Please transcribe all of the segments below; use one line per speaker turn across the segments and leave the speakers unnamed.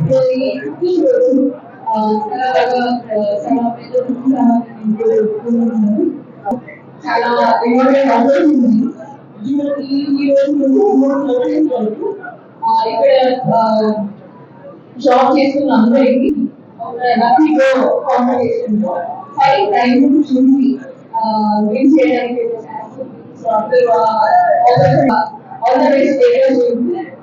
మరియు సంయుక్తమైన కోరుతున్నదిగా ఈ రోజు మా కోరిక ఇది మా అనుభవం కావాలన్నారు ఇది మా ఐడియాస్ బాలకృష్ణ గారు కోరుతున్నది ఓపెన్ చేశామండి
డిజైన్స్ చూసి చాలా నచ్చింది సో ఈ ఈ రోజు చాలా ఇంపార్టెంట్ అవుతుంది ఈ ఈ రోజు మూడు ప్రోగ్రామ్స్ వరకు ఇక్కడ జాబ్ చేస్తున్న అందరికి లక్కీగా కాంపిటీషన్ ఫైవ్ టైం చూసి విన్ చేయడానికి సో అందరూ all the best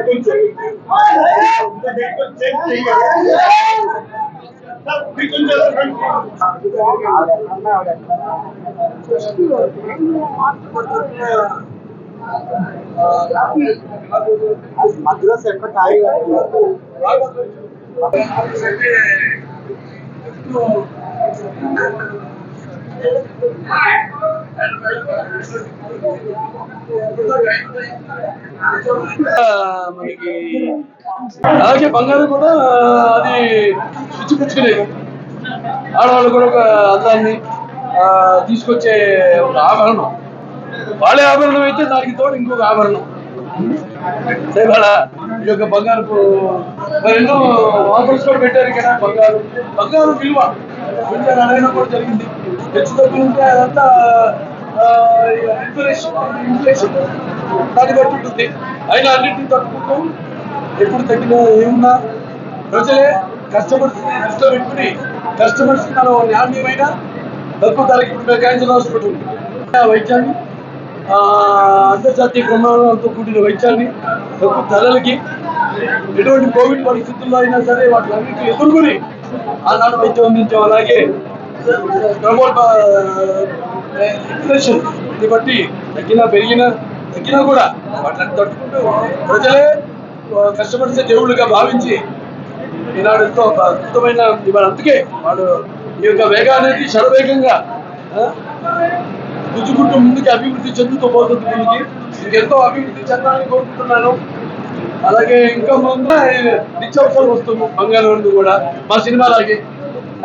three crores views అది సక్సెస్
మనకి అలాగే బంగారం కూడా అది పిచ్చిపుచ్చుకునే ఆడవాళ్ళు కూడా ఒక అందాన్ని ఆ, తీసుకొచ్చే ఒక ఆభరణం. వాళ్ళే ఆభరణం అయితే దానికి తోడు ఇంకొక ఆభరణం. ఇవాళ ఈ యొక్క బంగారపు మరి ఎన్నో ఆఫర్స్ కూడా పెట్టారు ఇక్కడ. బంగారు బంగారు విలువ. విలువ అడగడం కూడా జరిగింది. హెచ్చు తగ్గులు ఉంటే అదంతా ఇన్ఫ్లేషన్ ఇన్ఫ్లేషన్ దాన్ని బట్టి ఉంటుంది అయినా అన్నింటినీ తట్టుకుంటూ ఎప్పుడు తగ్గిన ఏమున్నా ప్రజలే కస్టమర్స్ దృష్టిలో పెట్టుకుని కస్టమర్స్ మనం నాణ్యమైన తక్కువ ధరకి ఇప్పుడు క్యాన్సర్ హాస్పిటల్ ఉంది ఆ వైద్యాన్ని అంతర్జాతీయ ప్రమాణాలతో కూడిన వైద్యాన్ని తక్కువ ధరలకి ఎటువంటి కోవిడ్ పరిస్థితుల్లో అయినా సరే వాటిని ఎదుర్కొని ఆనాడు వైద్యం అందించాం అలాగే ప్రమోట్ ఇన్ఫ్లేషన్ ఇది బట్టి తగ్గినా పెరిగినా తగ్గినా కూడా వాటిని తట్టుకుంటూ ప్రజలే కష్టపడితే దేవుళ్ళుగా భావించి ఈనాడు ఎంతో అద్భుతమైన ఇవాళ అందుకే వాడు ఈ యొక్క వేగానికి శరవేగంగా గుజ్జుకుంటూ ముందుకి అభివృద్ధి చెందుతూ పోతుంది దీనికి. ఇంకెంతో అభివృద్ధి చెందాలని కోరుకుంటున్నాను. అలాగే ఇంకా ముందు నిత్యావసర వస్తువు బంగారు కూడా మా సినిమాలాగే.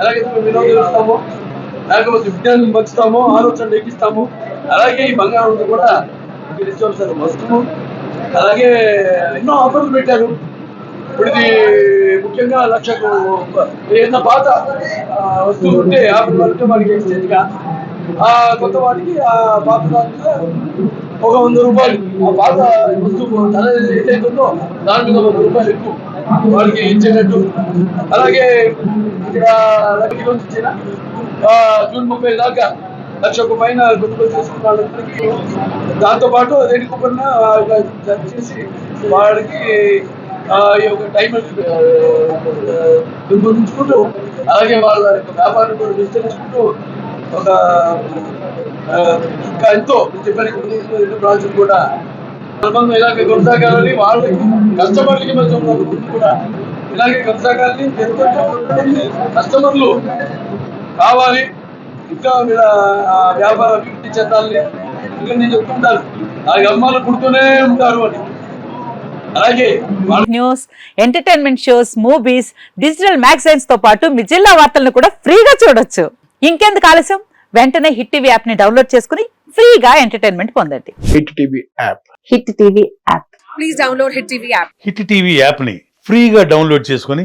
అలాగే మేము వినోదం ఇస్తాము లేకపోతే విజ్ఞానం పంచుతాము ఆలోచన ఎక్కిస్తాము అలాగే ఈ బంగారం నుండి కూడా ఒక సార్ వస్తువు. అలాగే ఎన్నో ఆఫర్లు పెట్టారు. ఇప్పుడు ఇది ముఖ్యంగా లక్షకు ఏదైనా పాత వస్తువు ఉంటే ఆఫర్ వరకు మనకి ఎక్స్చేంజ్గా ఆ కొత్త వాటికి ఆ పాత దాంట్లో ఒక వంద రూపాయలు. ఆ పాత వస్తువు ధర ఏదైతే ఉందో దాని మీద వంద రూపాయలు ఎక్కువ వాళ్ళకి ఇచ్చేటట్టు. అలాగే ఇక్కడ లక్ష నుంచి ఇచ్చిన? జూన్ ముప్పై దాకా లక్షకు పైన కొనుగోలు చేసుకున్న వాళ్ళందరికీ దాంతో పాటు చేసి వాడికి ఈ యొక్క టైం పెంపొందించుకుంటూ అలాగే వాళ్ళ యొక్క వ్యాపారం కూడా విస్తరించుకుంటూ ఒక ఇంకా ఎంతో చెప్పిన బ్రాంచ్లు కూడా సంబంధం ఇలాగే కొనసాగాలని వాళ్ళకి కస్టమర్లకి మధ్య ఉన్న కూడా ఇలాగే కొనసాగాలని ఎంతో కస్టమర్లు కావాలి. ఇంకా ఆ, వ్యాపార అభివృద్ధి చెందాలని ఇంకా నేను చెప్తుంటాను ఆ అమ్మాలు పుడుతూనే ఉంటారు అని.
News entertainment shows movies digital మ్యాగజైన్స్తో పాటు మీ జిల్లా వార్తలను కూడా ఫ్రీగా చూడొచ్చు. ఇంకెందుకు ఆలస్యం? వెంటనే హిట్ టీవీ యాప్ని డౌన్లోడ్ చేసుకుని ఫ్రీగా ఎంటర్టైన్మెంట్ పొందండి.
Hit TV app.
Hit TV app.
Hit TV యాప్ని ఫ్రీగా డౌన్లోడ్ చేసుకొని